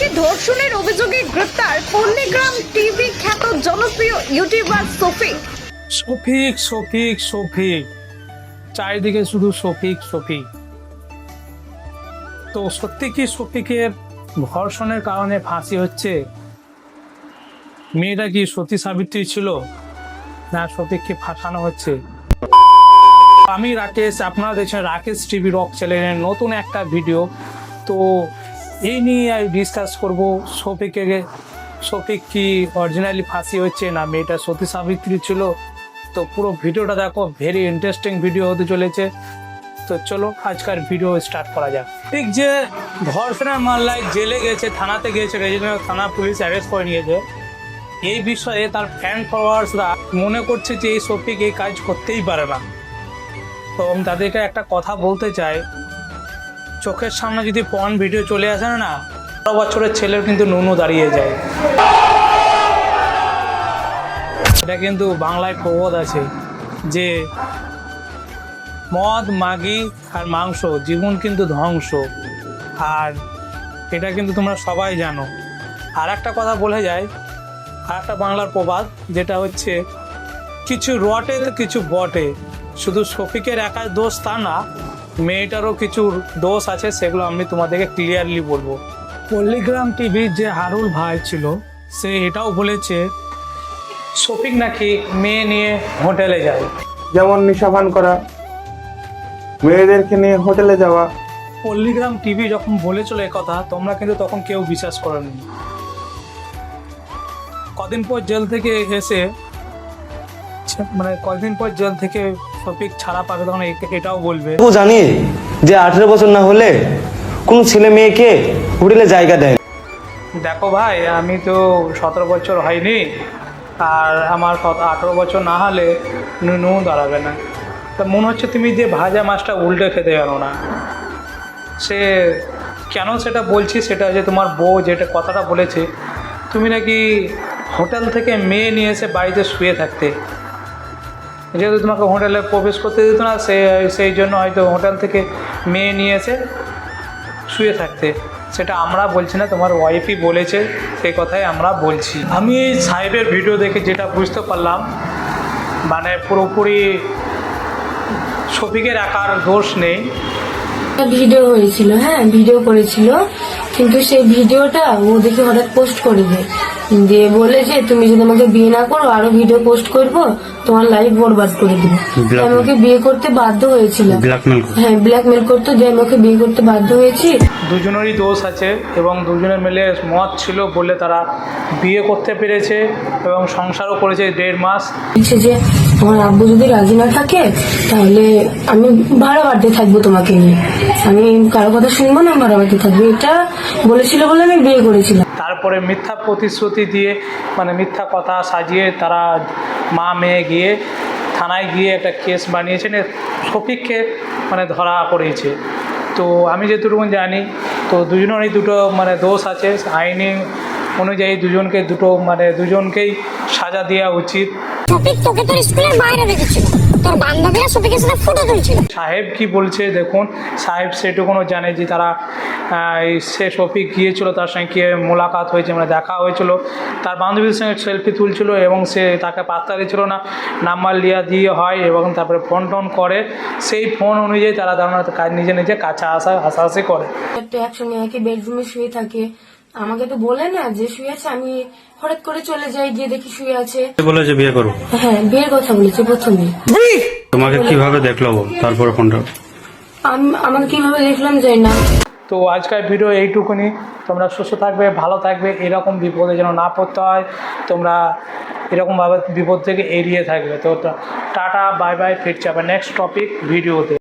যুবককে ধর্ষণের অভিযোগে গ্রেপ্তার পল্লীগ্রাম টিভি খ্যাত জনপ্রিয় ইউটিউবার সফিক শফিক শফিক শফিক। চারিদিকে শুধু শফিক শফিক। তো সত্যি কি শফিকের ধর্ষণের কারণে ফাঁসি হচ্ছে? মেয়েটা কি সতী সাবিত্রী ছিল? না, শফিককে ফাঁসানো হচ্ছে? আমি রাকেশ, আপনারা দেখছেন রাকেশ টিভি রক চ্যানেলের নতুন একটা ভিডিও। তো এই নিয়ে আমি ডিসকাস করব শফিকে শফিক কি অরিজিনালি ফাঁসি হচ্ছে না মেয়েটা সতী সাবিত্রী ছিল? তো পুরো ভিডিওটা দেখো ভেরি ইন্টারেস্টিং ভিডিও হতে চলেছে। তো চলো, আজকের ভিডিও স্টার্ট করা যাক। ঠিক যে ধর্ষণের মামলায় জেলে গেছে, থানাতে গিয়েছে রেজিডেন্ট থানা পুলিশ অ্যারেস্ট করে নিয়েছে, এই বিষয়ে তার ফ্যান ফলোয়ার্সরা মনে করছে যে এই শফিক এই কাজ করতেই পারে না। তো আমি তাদেরকে একটা কথা বলতে চাই চোখের সামনে যদি পন ভিডিও চলে আসে না বারো বছরের ছেলের কিন্তু নুনু দাঁড়িয়ে যায়। এটা কিন্তু বাংলায় প্রবাদ আছে যে মদ, মাগি আর মাংস জীবন কিন্তু ধ্বংস। আর এটা কিন্তু তোমরা সবাই জানো। আর একটা কথা বলে যায়, আর একটা বাংলার প্রবাদ যেটা হচ্ছে, কিছু রটে তো কিছু বটে। শুধু শফিকের একার দোষ তা না মেয়েটারও কিছু দোষ আছে সেগুলো আমি তোমাদেরকে ক্লিয়ারলি বলব। পল্লীগ্রাম টিভির যে হারুল ভাই ছিল সে এটাও বলেছে শফিক নাকি মেয়ে নিয়ে হোটেলে যায়। যেমন নিশাভান করা মেয়েদেরকে নিয়ে হোটেলে যাওয়া। পল্লীগ্রাম টিভি যখন বলেছিল কথা তোমরা কিন্তু তখন কেউ বিশ্বাস করেনি। কদিন পর জেল থেকে এসে মানে কদিন পর জেল থেকে শফিক ছাড়া পাবে তখন এটাও বলবে। ও জানি যে আঠেরো বছর না হলে কোনো ছেলে মেয়েকে হোটেলে জায়গা দেয় দেখো ভাই আমি তো সতেরো বছর হয়নি আর আমার আঠেরো বছর না হলে নুনু দাঁড়াবে না। তা মনে হচ্ছে তুমি যে ভাজা মাছটা উল্টে খেতে জানো না। সে কেন সেটা বলছি সেটা যে তোমার বউ যেটা কথাটা বলেছে তুমি নাকি হোটেল থেকে মেয়ে নিয়ে এসে বাড়িতে শুয়ে থাকতে। যেহেতু তোমাকে হোটেলে প্রবেশ করতে দিত না, সে, সেই জন্য হয়তো হোটেল থেকে মেয়ে নিয়ে এসে শুয়ে থাকতে। সেটা আমরা বলছি না, তোমার ওয়াইফই বলেছে, সেই কথাই আমরা বলছি। আমি এই সাহেবের ভিডিও দেখে যেটা বুঝতে পারলাম মানে পুরোপুরি শফিকের একার দোষ নেই। ভিডিও হয়েছিল হ্যাঁ ভিডিও করেছিল, কিন্তু সেই ভিডিওটা ও দেখে হঠাৎ পোস্ট করে দেয় দিয়ে বলে যে তুমি যদি আমাকে বিয়ে না করো আরও ভিডিও পোস্ট করব তোমার লাইফ বরবাদ করে দিবো। আমি ওকে বিয়ে করতে বাধ্য হয়েছিলাম। হ্যাঁ ব্ল্যাকমেল করতো যে আমি ওকে বিয়ে করতে বাধ্য হয়েছি। দুজনেরই দোষ আছে এবং দুজনে মিলে মত ছিল বলে তারা বিয়ে করতে পেরেছে এবং সংসারও করেছে দেড় মাস। বলছে যে আমার আব্বু যদি রাজি না থাকে তাহলে আমি ভাড়া বাড়তে থাকব তোমাকে নিয়ে। আমি কারও কথা শুনব না ভাড়া বাড়তে থাকব। এটা বলেছিল বলে আমি বিয়ে করেছিলাম। তারপরে মিথ্যা প্রতিশ্রুতি দিয়ে মানে মিথ্যা কথা সাজিয়ে তারা মা মেয়ে গিয়ে থানায় গিয়ে একটা কেস বানিয়েছেন সফিককে মানে ধরা করেছে তো আমি যেটুকু জানি, তো দুজনেরই দুটো মানে দোষ আছে, আইনি অনুযায়ী দুজনকে দুটো মানে দুজনকেই সাজা দেওয়া উচিত। শফিক তোকে তোর স্কুলের বাইরে রেখেছিল তোর বান্ধবীরা শফিকের সাথে ফটো তুলছিল। সাহেব কি বলছে দেখুন সাহেব সেটুকুনও জানে যে তারা সে শফিক গিয়েছিল তার সঙ্গে কে মোলাকাত হয়েছে মানে দেখা হয়েছিল। তার বান্ধবীর সঙ্গে সেলফি তুলছিল এবং সে তাকে পাত্তা দিচ্ছিল না। নাম্বার লিয়া দিয়ে হয় এবং তারপরে ফোন টোন করে। সেই ফোন অনুযায়ী তারা ধারণা কাজ নিজে নিজে কাছে আসা আসাআসি করে। একটা একসঙ্গে একই বেডরুমে শুয়ে থাকে। আমাকে তো বলে না যে শুয়ে আছে আমি হঠাৎ করে চলে যাই গিয়ে দেখি শুয়ে আছে। বলেছে বিয়ে করো। হ্যাঁ বিয়ের কথা বলেছে প্রথমে। তোমাকে কীভাবে দেখল? তারপরে ফোনটা। আমি আমাকে কীভাবে দেখলাম যাই না। তো আজকের ভিডিও এইটুকুনি। তোমরা সুস্থ থাকবে ভালো থাকবে এরকম বিপদে যেন না পড়তে হয়। তোমরা এরকমভাবে বিপদ থেকে এড়িয়ে থাকবে। তো টাটা বাই বাই ফিরছে আবার নেক্সট টপিক ভিডিওতে